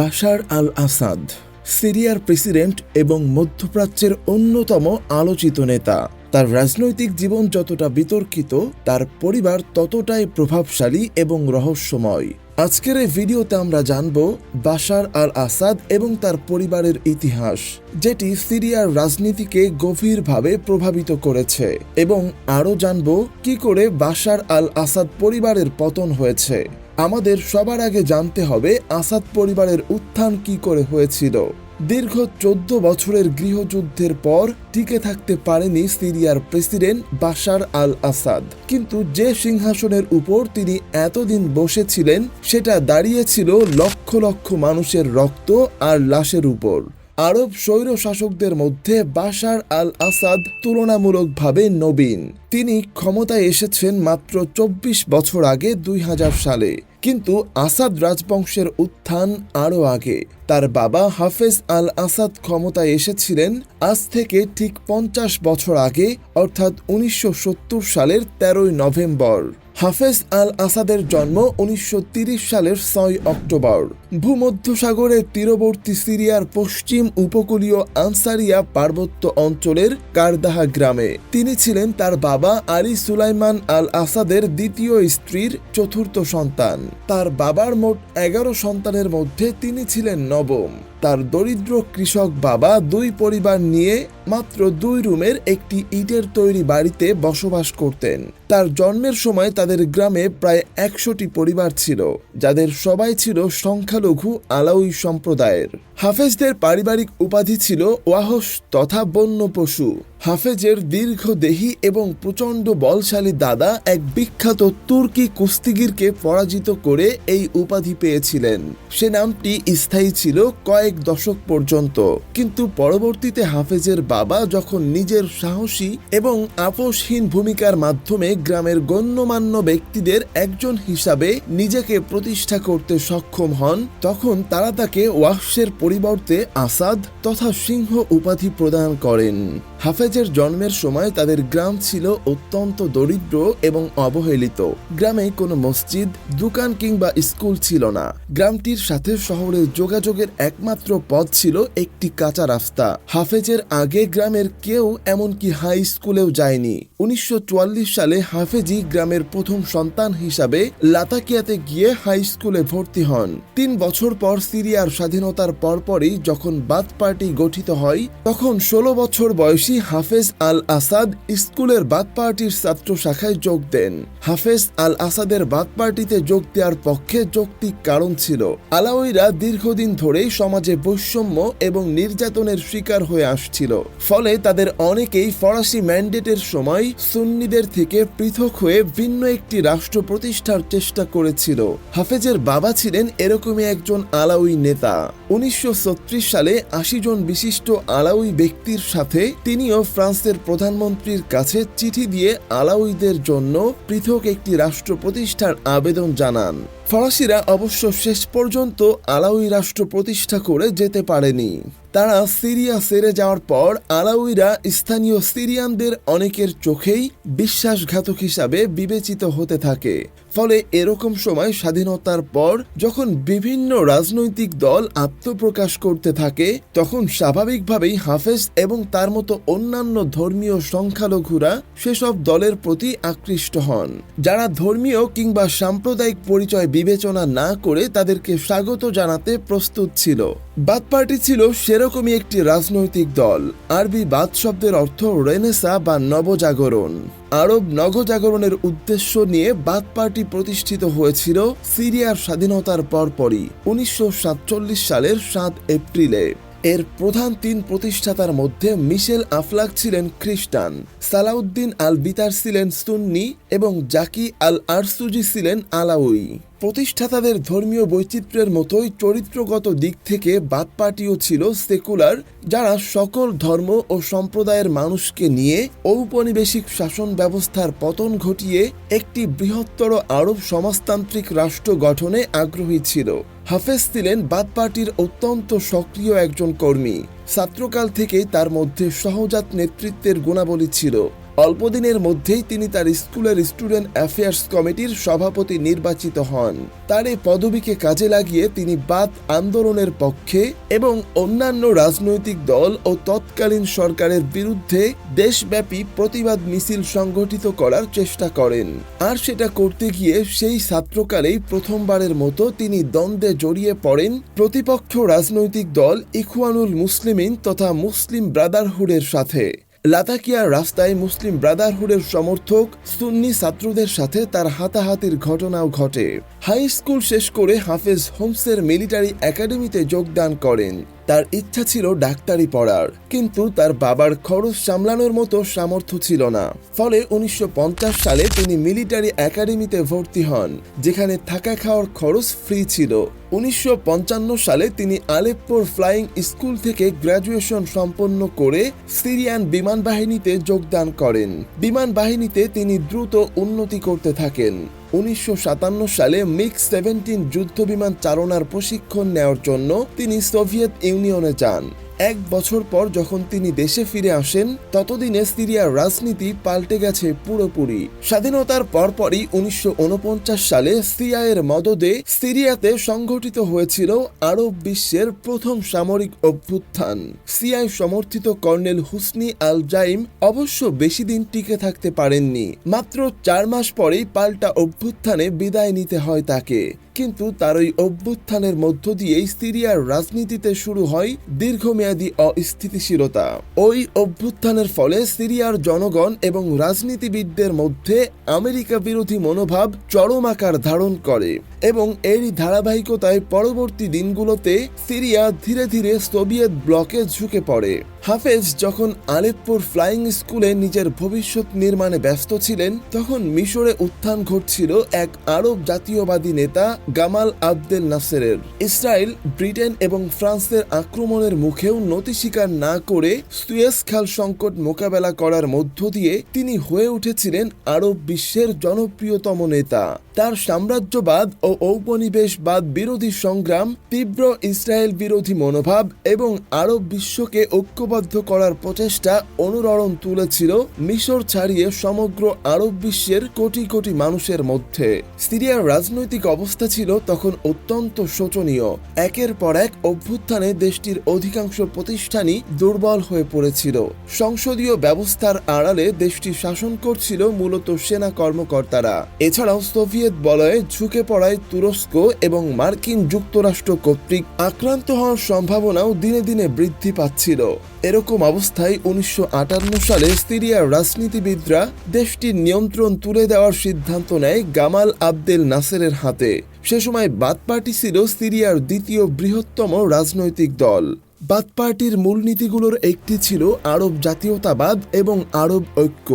বাশার আল আসাদ সিরিয়ার প্রেসিডেন্ট এবং মধ্যপ্রাচ্যের অন্যতম আলোচিত নেতা। তার রাজনৈতিক জীবন যতটা বিতর্কিত, তার পরিবার ততটাই প্রভাবশালী এবং রহস্যময়। আজকের এই ভিডিওতে আমরা জানব বাশার আল আসাদ এবং তার পরিবারের ইতিহাস, যেটি সিরিয়ার রাজনীতিকে গভীরভাবে প্রভাবিত করেছে এবং আরও জানব কি করে বাশার আল আসাদ পরিবারের পতন হয়েছে। আমাদের সবার আগে জানতে হবে আসাদ পরিবারের উত্থান কি করে হয়েছিল। দীর্ঘ চোদ্দ বছরের গৃহযুদ্ধের পর টিকে থাকতে পারেনি সিরিয়ার প্রেসিডেন্ট বাশার আল আসাদ। কিন্তু যে সিংহাসনের উপর তিনি এতদিন বসেছিলেন, সেটা দাঁড়িয়েছিল লক্ষ লক্ষ মানুষের রক্ত আর লাশের উপর। আরব স্বৈর শাসকদের মধ্যে বাশার আল আসাদ তুলনামূলকভাবে নবীন। তিনি ক্ষমতায় এসেছেন মাত্র চব্বিশ বছর আগে দুই হাজার সালে। কিন্তু আসাদ রাজবংশের উত্থান আরও আগে। তার বাবা হাফেজ আল আসাদ ক্ষমতায় এসেছিলেন আজ থেকে ঠিক পঞ্চাশ বছর আগে, অর্থাৎ উনিশশো সত্তর সালের তেরোই নভেম্বর। হাফেজ আল আসাদের জন্ম উনিশশো সালের ছয় অক্টোবর। ভূমধ্যসাগরের তীরবর্তী সিরিয়ার পশ্চিম উপকূলীয় আনসারিয়া পার্বত্য অঞ্চলের কারদাহা গ্রামে। তিনি ছিলেন তার বাবা আলী সুলাইমান আল আসাদের দ্বিতীয় স্ত্রীর চতুর্থ সন্তান। তার বাবার মোট এগারো সন্তানের মধ্যে তিনি ছিলেন নবম। তার দরিদ্র কৃষক বাবা দুই পরিবার নিয়ে মাত্র দুই রুমের একটি ইটের তৈরি বাড়িতে বসবাস করতেন। তার জন্মের সময় তাদের গ্রামে প্রায় একশোটি পরিবার ছিল, যাদের সবাই ছিল সংখ্যালঘু আলাউই সম্প্রদায়ের। হাফেজদের পারিবারিক উপাধি ছিল ওয়াহস তথা বন্য পশু। হাফেজের দীর্ঘদেহী এবং প্রচণ্ড বলশালী দাদা এক বিখ্যাত তুর্কি কুস্তিগিরকে পরাজিত করে এই উপাধি পেয়েছিলেন। সে নামটি স্থায়ী ছিল কয়েক দশক পর্যন্ত, কিন্তু পরবর্তীতে হাফেজের বাবা যখন নিজের সাহসী এবং আপোষহীন ভূমিকার মাধ্যমে গ্রামের গণ্যমান্য ব্যক্তিদের একজন হিসাবে নিজেকে প্রতিষ্ঠা করতে সক্ষম হন, তখন তারা তাকে ওয়াহসের পরিবর্তে আসাদ তথা সিংহ উপাধি প্রদান করেন। হাফেজের জন্মের সময় তাদের গ্রাম ছিল অত্যন্ত দরিদ্র এবং অবহেলিত। গ্রামে কোনো মসজিদ, দোকান কিংবা স্কুল ছিল না। গ্রামটির সাথে শহরের যোগাযোগের একমাত্র পথ ছিল একটি কাঁচা রাস্তা। হাফেজের আগে গ্রামের কেউ এমনকি হাই স্কুলেও যায়নি। উনিশশো চুয়াল্লিশ সালে হাফেজি গ্রামের প্রথম সন্তান হিসাবে লাতাকিয়াতে গিয়ে হাই স্কুলে ভর্তি হন। তিন বছর পর সিরিয়ার স্বাধীনতার পরপরই যখন বাদ পার্টি গঠিত হয়, তখন ষোলো বছর বয়সী হাফেজ আল আসাদ স্কুলের বাদ পার্টির ছাত্র শাখায় যোগ দেন। হাফেজ আল আসাদের বাদ পার্টিতে যোগ দেওয়ার পক্ষে যৌক্তিক কারণ ছিল। আলাউইরা দীর্ঘদিন ধরেই সমাজে বৈষম্য এবং নির্যাতনের শিকার হয়ে আসছিল। ফলে তাদের অনেকেই ফরাসি ম্যান্ডেটের সময় সুন্নিদের থেকে পৃথক হয়ে ভিন্ন একটি রাষ্ট্র প্রতিষ্ঠার চেষ্টা করেছিল। হাফেজের বাবা ছিলেন এরকমই একজন আলাউই নেতা। উনিশশো সালে আশি জন বিশিষ্ট আলাউই ব্যক্তির সাথে তিনিও ফ্রান্সের প্রধানমন্ত্রীর কাছে চিঠি দিয়ে আলাউইদের জন্য পৃথক একটি রাষ্ট্র প্রতিষ্ঠার আবেদন জানান। ফরাসিরা অবশ্য শেষ পর্যন্ত আলাউই রাষ্ট্র প্রতিষ্ঠা করে যেতে পারেনি। তারা সিরিয়া সেরে যাওয়ার পর আলাউইরা স্থানীয় সিরিয়ানদের অনেকের চোখেই বিশ্বাসঘাতক হিসাবে বিবেচিত হতে থাকে। ফলে এরকম সময় স্বাধীনতার পর যখন বিভিন্ন রাজনৈতিক দল আত্মপ্রকাশ করতে থাকে, তখন স্বাভাবিকভাবেই হাফেজ এবং তার মতো অন্যান্য ধর্মীয় সংখ্যালঘুরা সেসব দলের প্রতি আকৃষ্ট হন। যারা ধর্মীয় কিংবা সাম্প্রদায়িক পরিচয় বিবেচনা না করে তাদেরকে স্বাগত জানাতে প্রস্তুত ছিল। বাদ পার্টি ছিল সেরকমই একটি রাজনৈতিক দল। আরবি বাদ শব্দের অর্থ রেনেসা বা নবজাগরণ। আরব নগজাগরণের উদ্দেশ্য নিয়ে বাদ পার্টি প্রতিষ্ঠিত হয়েছিল সিরিয়ার স্বাধীনতার পরপরই, উনিশশো সাতচল্লিশ সালের সাত এপ্রিলে। এর প্রধান তিন প্রতিষ্ঠাতার মধ্যে মিশেল আফলাক ছিলেন খ্রিস্টান, সালাউদ্দিন আল বিতার ছিলেন সুন্নি এবং জাকি আল আরসুজি ছিলেন আলাউই। প্রতিষ্ঠাতাদের ধর্মীয় বৈচিত্র্যের মতোই চরিত্রগত দিক থেকে বাদ পার্টিও ছিল সেকুলার, যারা সকল ধর্ম ও সম্প্রদায়ের মানুষকে নিয়ে ঔপনিবেশিক শাসন ব্যবস্থার পতন ঘটিয়ে একটি বৃহত্তর আরব সমাজতান্ত্রিক রাষ্ট্র গঠনে আগ্রহী ছিল। হাফেজ ছিলেন বাদ পার্টির অত্যন্ত সক্রিয় একজন কর্মী। ছাত্রকাল থেকেই তার মধ্যে সহজাত নেতৃত্বের গুণাবলী ছিল। অল্পদিনের মধ্যেই তিনি তার স্কুলের স্টুডেন্ট অ্যাফেয়ার্স কমিটির সভাপতি নির্বাচিত হন। তার এই পদবিকে কাজে লাগিয়ে তিনি বাদ আন্দোলনের পক্ষে এবং অন্যান্য রাজনৈতিক দল ও তৎকালীন সরকারের বিরুদ্ধে দেশব্যাপী প্রতিবাদ মিছিল সংগঠিত করার চেষ্টা করেন। আর সেটা করতে গিয়ে সেই ছাত্রকালেই প্রথমবারের মতো তিনি দ্বন্দ্বে জড়িয়ে পড়েন প্রতিপক্ষ রাজনৈতিক দল ইখওয়ানুল মুসলিমিন তথা মুসলিম ব্রাদারহুডের সাথে। লাতাকিয়ার রাস্তায় মুসলিম ব্রাদারহুডের সমর্থক সুন্নি ছাত্রদের সাথে তার হাতাহাতির ঘটনাও ঘটে। হাই স্কুল শেষ করে হাফেজ হোমসের মিলিটারি একাডেমিতে যোগদান করেন। তার ইচ্ছা ছিল ডাক্তারি পড়ার, কিন্তু তার বাবার খরচ সামলানোর মতো সামর্থ্য ছিল না। ফলে উনিশশো পঞ্চাশ সালে তিনি মিলিটারি একাডেমিতে ভর্তি হন, যেখানে থাকা খাওয়ার খরচ ফ্রি ছিল। উনিশশো পঞ্চান্ন সালে তিনি আলেপ্পোর ফ্লাইং স্কুল থেকে গ্র্যাজুয়েশন সম্পন্ন করে সিরিয়ান বিমান বাহিনীতে যোগদান করেন। বিমান বাহিনীতে তিনি দ্রুত উন্নতি করতে থাকেন। উনিশশো সাতান্ন সালে মিক সেভেন্টিন যুদ্ধবিমান চালনার প্রশিক্ষণ নেওয়ার জন্য তিনি সোভিয়েত ইউনিয়নে যান। এক বছর পর যখন তিনি দেশে ফিরে আসেন, ততদিনে সিরিয়ার রাজনীতি পাল্টে গেছে পুরোপুরি। স্বাধীনতার পরপরই উনিশশো ঊনপঞ্চাশ সালে সিআইয়ের মদদে সিরিয়াতে সংঘটিত হয়েছিল আরব বিশ্বের প্রথম সামরিক অভ্যুত্থান। সিআই সমর্থিত কর্নেল হুসনি আল জাইম অবশ্য বেশি দিন টিকে থাকতে পারেননি। মাত্র চার মাস পরেই পাল্টা অভ্যুত্থানে বিদায় নিতে হয় তাকে। কিন্তু তার ওই অভ্যুত্থানের মধ্য দিয়েই সিরিয়ার রাজনীতিতে শুরু হয় দীর্ঘমেয়াদী অস্থিতিশীলতা। ওই অভ্যুত্থানের ফলে সিরিয়ার জনগণ এবং রাজনীতিবিদদের মধ্যে আমেরিকা বিরোধী মনোভাব চরম আকার ধারণ করে এবং এরই ধারাবাহিকতায় পরবর্তী দিনগুলোতে সিরিয়া ধীরে ধীরে সোভিয়েত ব্লকে ঝুঁকে পড়ে। হাফেজ যখন আলেপ্পোর ফ্লাইং স্কুলে নিজের ভবিষ্যৎ নির্মাণে ব্যস্ত ছিলেন, তখন মিশরে উত্থান ঘটছিল এক আরব জাতীয়বাদী নেতা গামাল আবদেল নাসেরের। ইসরায়েল, ব্রিটেন এবং ফ্রান্সের আক্রমণের মুখেও নতি স্বীকার না করে সুয়েস খাল সংকট মোকাবেলা করার মধ্য দিয়ে তিনি হয়ে উঠেছিলেন আরব বিশ্বের জনপ্রিয়তম নেতা। তার সাম্রাজ্যবাদ ও ঔপনিবেশবাদ বিরোধী সংগ্রাম, তীব্র ইসরায়েল বিরোধী মনোভাব এবং আরব বিশ্বকে ঐক্যবদ্ধ করার প্রচেষ্টা অনুরণন তুলেছিল মিশর ছাড়িয়ে সমগ্র আরব বিশ্বের কোটি কোটি মানুষের মধ্যে। সিরিয়ার রাজনৈতিক অবস্থা ছিল তখন অত্যন্ত শোচনীয়। একের পর এক অভ্যুত্থানে দেশটির অধিকাংশ প্রতিষ্ঠানই দুর্বল হয়ে পড়েছিল। সংসদীয় ব্যবস্থার আড়ালে দেশটি শাসন করছিল মূলত সেনা কর্মকর্তারা। এছাড়াও সোভিয়েত বলয়ে ঝুঁকে পড়ায় তুরস্ক এবং মার্কিন যুক্তরাষ্ট্র কর্তৃক আক্রান্ত হওয়ার সম্ভাবনাও দিনে দিনে বৃদ্ধি পাচ্ছিল। এরকম অবস্থায় উনিশশো আটান্ন সালে সিরিয়ার রাজনীতিবিদরা দেশটির নিয়ন্ত্রণ তুলে দেওয়ার সিদ্ধান্ত নেয় গামাল আবদেল নাসেরের হাতে। সে সময় বাদ পার্টি ছিল সিরিয়ার দ্বিতীয় বৃহত্তম রাজনৈতিক দল। বাদ পার্টির মূলনীতিগুলোর একটি ছিল আরব জাতীয়তাবাদ এবং আরব ঐক্য।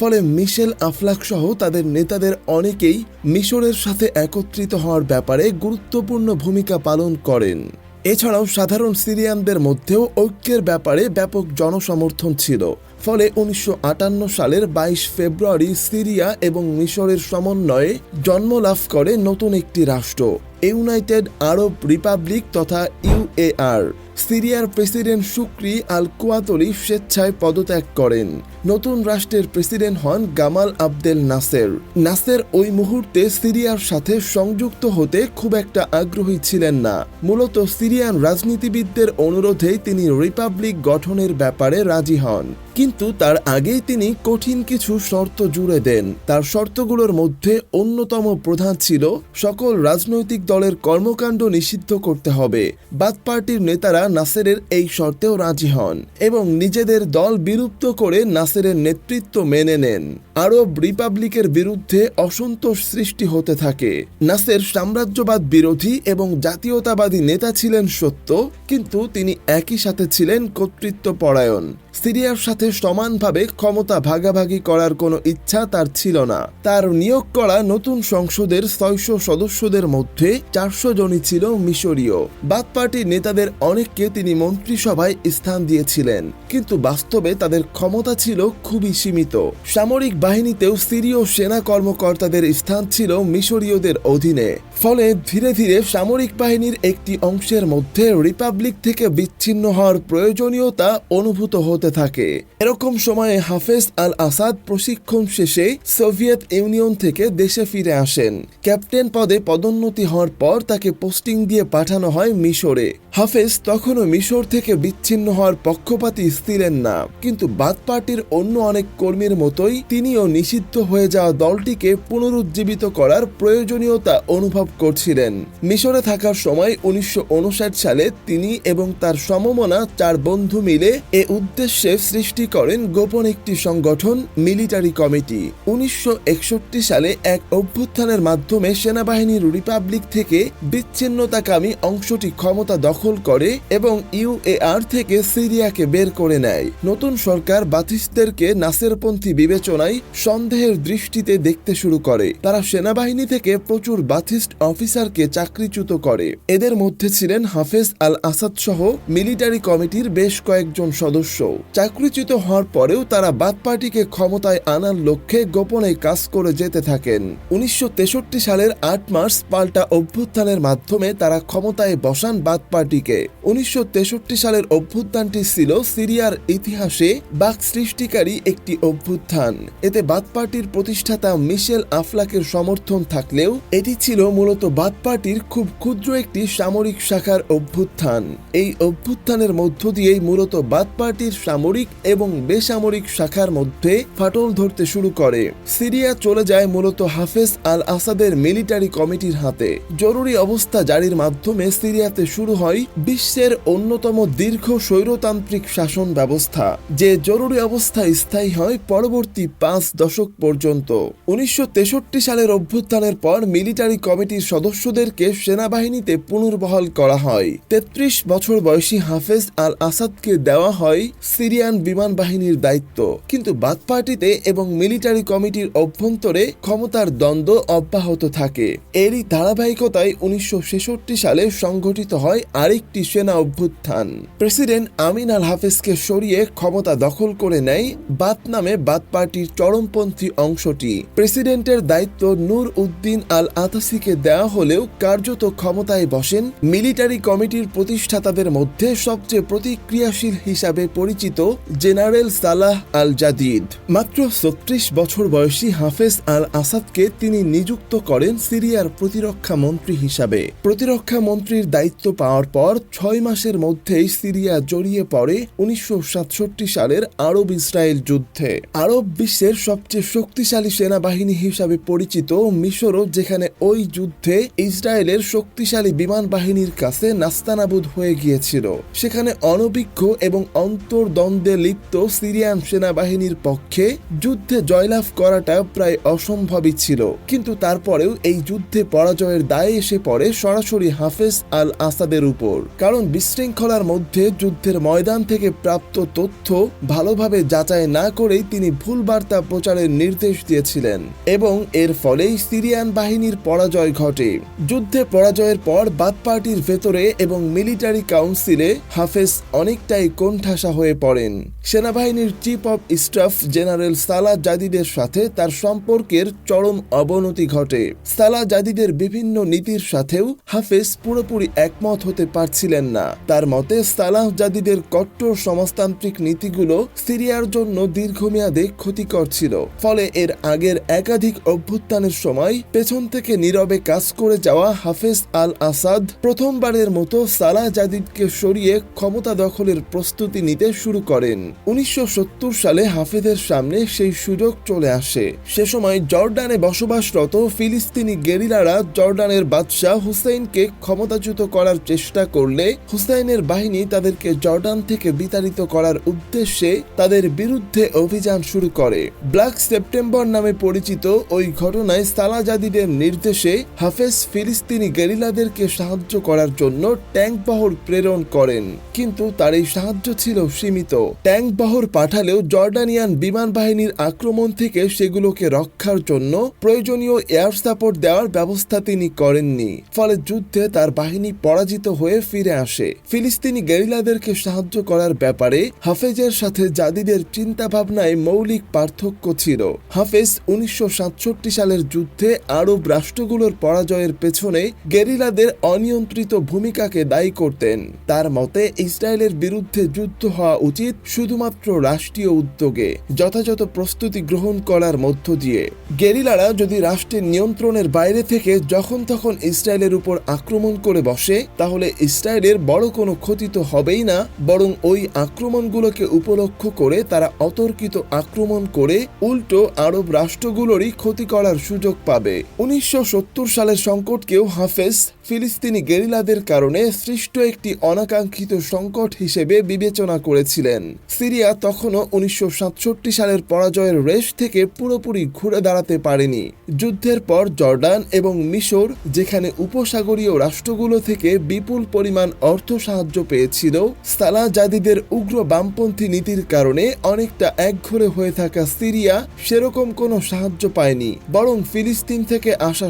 ফলে মিশেল আফলাক সহ তাদের নেতাদের অনেকেই মিশরের সাথে একত্রিত হওয়ার ব্যাপারে গুরুত্বপূর্ণ ভূমিকা পালন করেন। এছাড়াও সাধারণ সিরিয়ানদের মধ্যেও ঐক্যের ব্যাপারে ব্যাপক জনসমর্থন ছিল। ফলে উনিশশো আটান্ন সালের বাইশ ফেব্রুয়ারি সিরিয়া এবং মিশরের সমন্বয়ে জন্ম লাভ করে নতুন একটি রাষ্ট্র, ইউনাইটেড আরব রিপাবলিক তথা ইউএআর সিরিয়ার প্রেসিডেন্ট শুক্রি আল কুয়াতলি স্বেচ্ছায় পদত্যাগ করেন। নতুন রাষ্ট্রের প্রেসিডেন্ট হন গামাল আবদেল নাসের। নাসের ওই মুহূর্তে সিরিয়ার সাথে সংযুক্ত হতে খুব একটা আগ্রহী ছিলেন না। মূলত সিরিয়ান রাজনীতিবিদদের অনুরোধেই তিনি রিপাবলিক গঠনের ব্যাপারে রাজি হন। কিন্তু তার আগেই তিনি কঠিন কিছু শর্ত জুড়ে দেন। তার শর্তগুলোর মধ্যে অন্যতম প্রধান ছিল, সকল রাজনৈতিক দলের কর্মকাণ্ড নিষিদ্ধ করতে হবে। বাদ পার্টির নেতারা নাসেরের এই শর্তেও রাজি হন এবং নিজেদের দল বিলুপ্ত করে নাসেরের নেতৃত্ব মেনে নেন। আরব রিপাবলিকের বিরুদ্ধে অসন্তোষ সৃষ্টি হতে থাকে। নাসের সাম্রাজ্যবাদ বিরোধী এবং জাতীয়তাবাদী নেতা ছিলেন সত্য, কিন্তু তিনি একই সাথে ছিলেন কর্তৃত্ব পরায়ণ সিরিয়ার সাথে সমানভাবে ক্ষমতা ভাগাভাগি করার কোনো ইচ্ছা তার ছিল না। তার নিয়োগ করা নতুন সংসদের ছয়শো সদস্যদের মধ্যে চারশো জনই ছিল মিশরীয়। বাদ পার্টির নেতাদের অনেককে তিনি মন্ত্রিসভায় স্থান দিয়েছিলেন, কিন্তু বাস্তবে তাদের ক্ষমতা ছিল খুবই সীমিত। সামরিক বাহিনীতেও সিরীয় সেনা কর্মকর্তাদের স্থান ছিল মিশরীয়দের অধীনে। ফলে ধীরে ধীরে সামরিক বাহিনীর একটি অংশের মধ্যে রিপাবলিক থেকে বিচ্ছিন্ন হওয়ার প্রয়োজনীয়তা অনুভূত হতে থাকে। এরকম সময়ে হাফেজ আল আসাদ প্রশিক্ষণ শেষে সোভিয়েত ইউনিয়ন থেকে দেশে ফিরে আসেন। ক্যাপ্টেন পদে পদোন্নতি হওয়ার পর তাকে পোস্টিং দিয়ে পাঠানো হয় মিশরে। হাফেজ তখনও মিশর থেকে বিচ্ছিন্ন হওয়ার পক্ষপাতী ছিলেন না, কিন্তু বাদ পার্টির অন্য অনেক কর্মীর মতোই তিনিও নিষিদ্ধ হয়ে যাওয়া দলটিকে পুনরুজ্জীবিত করার প্রয়োজনীয়তা অনুভব করছিলেন। মিশরে থাকার সময় উনিশশো উনষাট সালে তিনি এবং তার সমমনা চার বন্ধু মিলে এ উদ্দেশ্যে সৃষ্টি করেন গোপন একটি সংগঠন, মিলিটারি কমিটি। উনিশশো একষট্টি সালে এক অভ্যুত্থানের মাধ্যমে সেনাবাহিনীর রিপাবলিক থেকে বিচ্ছিন্নতাকামী অংশটি ক্ষমতা দখল করে এবং ইউএআর থেকে সিরিয়াকে বের করে নেয়। নতুন সরকার বাথিস্টদেরকে নাসেরপন্থী বিবেচনায় সন্দেহের দৃষ্টিতে দেখতে শুরু করে। তারা সেনাবাহিনী থেকে প্রচুর বাথিস্ট অফিসারকে চাকরিচ্যুত করে। এদের মধ্যে ছিলেন হাফেজ আল আসাদ সহ মিলিটারি কমিটির বেশ কয়েকজন সদস্য। চাকরিচ্যুত হওয়ার পরেও তারা বাদ পার্টিকে ক্ষমতায় আনার লক্ষ্যে গোপনে কাজ করে যেতে থাকেন। উনিশশো তেষট্টি সালের আট মার্চ পাল্টা অভ্যুত্থানের মাধ্যমে তারা ক্ষমতায় বসান বাদ পার্টিকে। উনিশশো তেষট্টি সালের অভ্যুত্থানটি ছিল সিরিয়ার ইতিহাসে বাক সৃষ্টিকারী একটি অভ্যুত্থান। এতে বাদ পার্টির প্রতিষ্ঠাতা মিশেল আফলাকের সমর্থন থাকলেও এটি ছিল মূলত বাদ পার্টির খুব ক্ষুদ্র একটি সামরিক শাখার অভ্যুত্থান। এই অভ্যুত্থানের মধ্য দিয়েই মূলত বাদ পার্টির সামরিক এবং বেসামরিক শাখার মধ্যে ফাটল ধরতে শুরু করে। সিরিয়া চলে যায় মূলত হাফেজ আল আসাদের মিলিটারি কমিটির হাতে। জরুরি অবস্থা জারির মাধ্যমে সিরিয়াতে শুরু হয় বিশ্বের অন্যতম দীর্ঘ স্বৈরতান্ত্রিক শাসন ব্যবস্থা। যে জরুরি অবস্থা স্থায়ী হয় পরবর্তী পাঁচ দশক পর্যন্ত। উনিশশো তেষট্টি সালের অভ্যুত্থানের পর মিলিটারি কমিটির সদস্যদেরকে সেনাবাহিনীতে পুনর্বহাল করা হয়। তেত্রিশ বছর বয়সী হাফেজ আল আসাদকে দেওয়া হয় সিরিয়ান বিমান বাহিনীর দায়িত্ব। কিন্তু বাদ পার্টিতে এবং মিলিটারি কমিটির অভ্যন্তরে ক্ষমতার দ্বন্দ্ব অব্যাহত থাকে। এরই ধারাবাহিকতায় উনিশশো ছেষট্টি সালে সংঘটিত হয় আরেকটি সেনা অভ্যুত্থান। প্রেসিডেন্ট আমিন আল হাফেজকে সরিয়ে ক্ষমতা দখল করে নেয় বাত নামে বাত পার্টির চরমপন্থী অংশটি। প্রেসিডেন্টের দায়িত্ব নূর উদ্দিন আল আতাসিকে দেওয়া হলেও কার্যত ক্ষমতায় বসেন, মিলিটারি কমিটির প্রতিষ্ঠাতাদের মধ্যে সবচেয়ে প্রতিক্রিয়াশীল হিসাবে পরিচিত জেনারেল সালাহ আল জাদিদ মাত্র ছত্রিশ বছর বয়সী হাফেজ আল আসাদকে তিনি নিযুক্ত করেন সিরিয়ার প্রতিরক্ষা মন্ত্রী হিসাবে। প্রতিরক্ষা মন্ত্রীর দায়িত্ব পাওয়ার পর ছয় মাসের মধ্যেই সিরিয়া জড়িয়ে পড়ে উনিশশো সাতষট্টি সালের আরব ইসরায়েল যুদ্ধে। আরব বিশ্বের সবচেয়ে শক্তিশালী সেনাবাহিনী হিসাবে পরিচিত মিশরও যেখানে ওই যুদ্ধে ইসরায়েলের শক্তিশালী বিমান বাহিনীর কাছে নাস্তানাবুদ হয়ে গিয়েছিল। সেখানে অনভিজ্ঞ এবং অন্তর্দ্বন্দ্বে লিপ্ত সিরিয়ান সেনাবাহিনীর পক্ষে যুদ্ধে জয়লাভ করাটা প্রায় অসম্ভবই ছিল। কিন্তু তারপরেও এই যুদ্ধে পরাজয়ের দায়ে এসে পড়ে সরাসরি হাফেজ আল আসাদের উপর। কারণ বিশৃঙ্খলার মধ্যে যুদ্ধের ময়দান থেকে প্রাপ্ত তথ্য ভালোভাবে যাচাই না করেই তিনি ভুল বার্তা প্রচারের নির্দেশ দিয়েছিলেন। এবং এর ফলেই সিরিয়ান বাহিনীর পরাজয় ঘটে। যুদ্ধে পরাজয়ের পর বাদ পার্টির ভেতরে এবং মিলিটারি কাউন্সিলে হাফেজ অনেকটাই কোণঠাসা হয়ে পড়েন। সেনাবাহিনীর চিফ অফ স্টাফ জেনারেল সালা জাদিদের সাথে তার সম্পর্কের চরম অবনতি ঘটে। সালা জাদিদের বিভিন্ন নীতির সাথেও হাফেজ পুরোপুরি একমত হতে পারছিলেন না। তার মতে, সালাহ জাদিদের কট্টর সমাজতান্ত্রিক নীতিগুলো সিরিয়ার জন্য দীর্ঘমেয়াদে ক্ষতিকর ছিল। ফলে এর আগের একাধিক অভ্যুত্থানের সময় পেছন থেকে নীরবে কাজ করে যাওয়া হাফেজ আল আসাদ প্রথমবারের মতো সালাহ জাদিদকে সরিয়ে ক্ষমতা দখলের প্রস্তুতি নিতে শুরু করেন। উনিশশো সত্তর সালে হাফেজের সামনে সেই সুযোগ চলে আসে। সে সময় জর্ডানে বসবাসরত ফিলিস্তিনি গেরিলারা জর্ডানের বাদশাহ হুসেইনকে ক্ষমতাচ্যুত করার চেষ্টা করলে হুসাইনের বাহিনী তাদেরকে জর্ডান থেকে বিতাড়িত করার উদ্দেশ্যে তাদের বিরুদ্ধে অভিযান শুরু করে। ব্ল্যাক সেপ্টেম্বর নামে পরিচিত ওই ঘটনায় সালাজাদিদের নির্দেশে হাফেজ ফিলিস্তিনি গেরিলাদেরকে সাহায্য করার জন্য ট্যাঙ্ক বহর প্রেরণ করেন। কিন্তু তার এই সাহায্য ছিল সীমিত। ট্যাঙ্ক বহর পাঠালেও জর্ডানিয়ান বিমান বাহিনীর আক্রমণ থেকে সেগুলোকে রক্ষার জন্য প্রয়োজনীয় এয়ার সাপোর্ট দেওয়ার ব্যবস্থা তিনি করেননি। ফলে যুদ্ধে তার বাহিনী পরাজিত হয়ে ফিরে আসে। ফিলিস্তিনি গেরিলাদেরকে সাহায্য করার ব্যাপারে হাফেজের সাথে জাদিদের চিন্তাভাবনায় মৌলিক পার্থক্য ছিল। হাফেজ উনিশশো সাতষট্টি সালের যুদ্ধে আরব রাষ্ট্রগুলোর পরাজয়ের পেছনে গেরিলাদের অনিয়ন্ত্রিত ভূমিকাকে দায়ী করতেন। তার মতে, ইসরায়েলের বিরুদ্ধে যুদ্ধ হওয়া উচিত শুধুমাত্র রাষ্ট্রীয় উদ্যোগে, যথাযথ প্রস্তুতি গ্রহণ করার মধ্য দিয়ে। গেরিলারা যদি রাষ্ট্রের নিয়ন্ত্রণের বাইরে থেকে যখন তখন ইসরায়েলের উপর আক্রমণ করে বসে, তাহলে ইসরায়েলের বড় কোনো ক্ষতি তো হবেই না, বরং ওই আক্রমণগুলোকে উপলক্ষ করে তারা অতর্কিত আক্রমণ করে উল্টো আরব রাষ্ট্রগুলোরই ক্ষতি করার সুযোগ পাবে। উনিশশো সত্তর সালের সংকটকেও হাফেজ ফিলিস্তিনি গেরিলাদের কারণে সৃষ্ট একটি অনাকাঙ্ক্ষিত সংকট হিসেবে বিবেচনা করেছিলেন। সিরিয়া তখনও উনিশশো সাতষট্টি সালের পরাজয়ের রেশ থেকে পুরোপুরি ঘুরে দাঁড়াতে পারেনি। যুদ্ধের পর জর্ডান এবং মিশর, যেখানে উপসাগরীয় রাষ্ট্রগুলো থেকে বিপুল পরিমাণ অর্থ সাহায্য পেয়েছিল সালা জাদিদের উগ্র বামপন্থী নীতির কারণে অনেকটা একঘরে হয়ে থাকা সিরিয়া সেরকম কোনো সাহায্য পায়নি, বরং ফিলিস্তিন থেকে আসা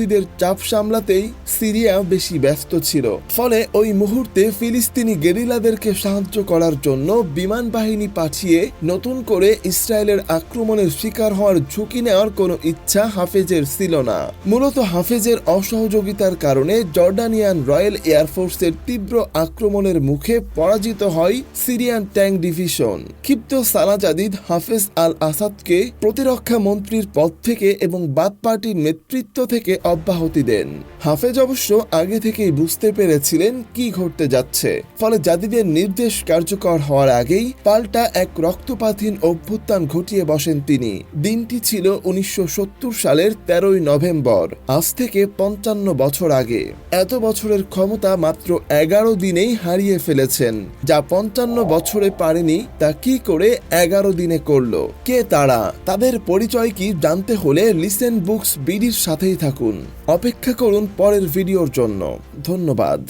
শরণার্থীদের চাপ সামলাতেই সিরিয়া বেশি ব্যস্ত ছিল। ফলে ওই মুহূর্তে ফিলিস্তিনি গেরিলাদেরকে সাহায্য করার জন্য বিমান বাহিনী পাঠিয়ে নতুন করে ইসরায়েলের আক্রমণের শিকার হওয়ার ঝুঁকি নেওয়ার কোনো ইচ্ছা হাফেজের ছিল না। মূলত হাফেজের অসহযোগিতার কারণে জর্ডানিয়ান রয়্যাল এয়ারফোর্সের তীব্র আক্রমণের মুখে পরাজিত হয় সিরিয়ান ট্যাঙ্ক ডিভিশন। ক্ষিপ্ত সালাজাদিদ হাফেজ আল আসাদকে প্রতিরক্ষা মন্ত্রীর পদ থেকে এবং বাদ পার্টির নেতৃত্ব থেকে অব্যাহতি দেন। হাফেজ অবশ্য আগে থেকেই বুঝতে পেরেছিলেন কি ঘটতে যাচ্ছে। ফলে জাদিদের নির্দেশ কার্যকর হওয়ার আগেই পাল্টা এক রক্তপাতহীন অভ্যুত্থান ঘটিয়ে বসেন তিনি। দিনটি ছিল উনিশশো সত্তর সালের তেরোই নভেম্বর, আজ থেকে পঞ্চান্ন বছর আগে। এত বছরের ক্ষমতা মাত্র এগারো দিনেই হারিয়ে ফেলেছেন। যা পঞ্চান্ন বছরে পারেনি, তা কি করে এগারো দিনে করল? কে তারা? তাদের পরিচয় কি জানতে হলে লিসেন বুকস বিডির সাথেই থাকুন অপেক্ষা করুন পরের ভিডিওর জন্য। ধন্যবাদ।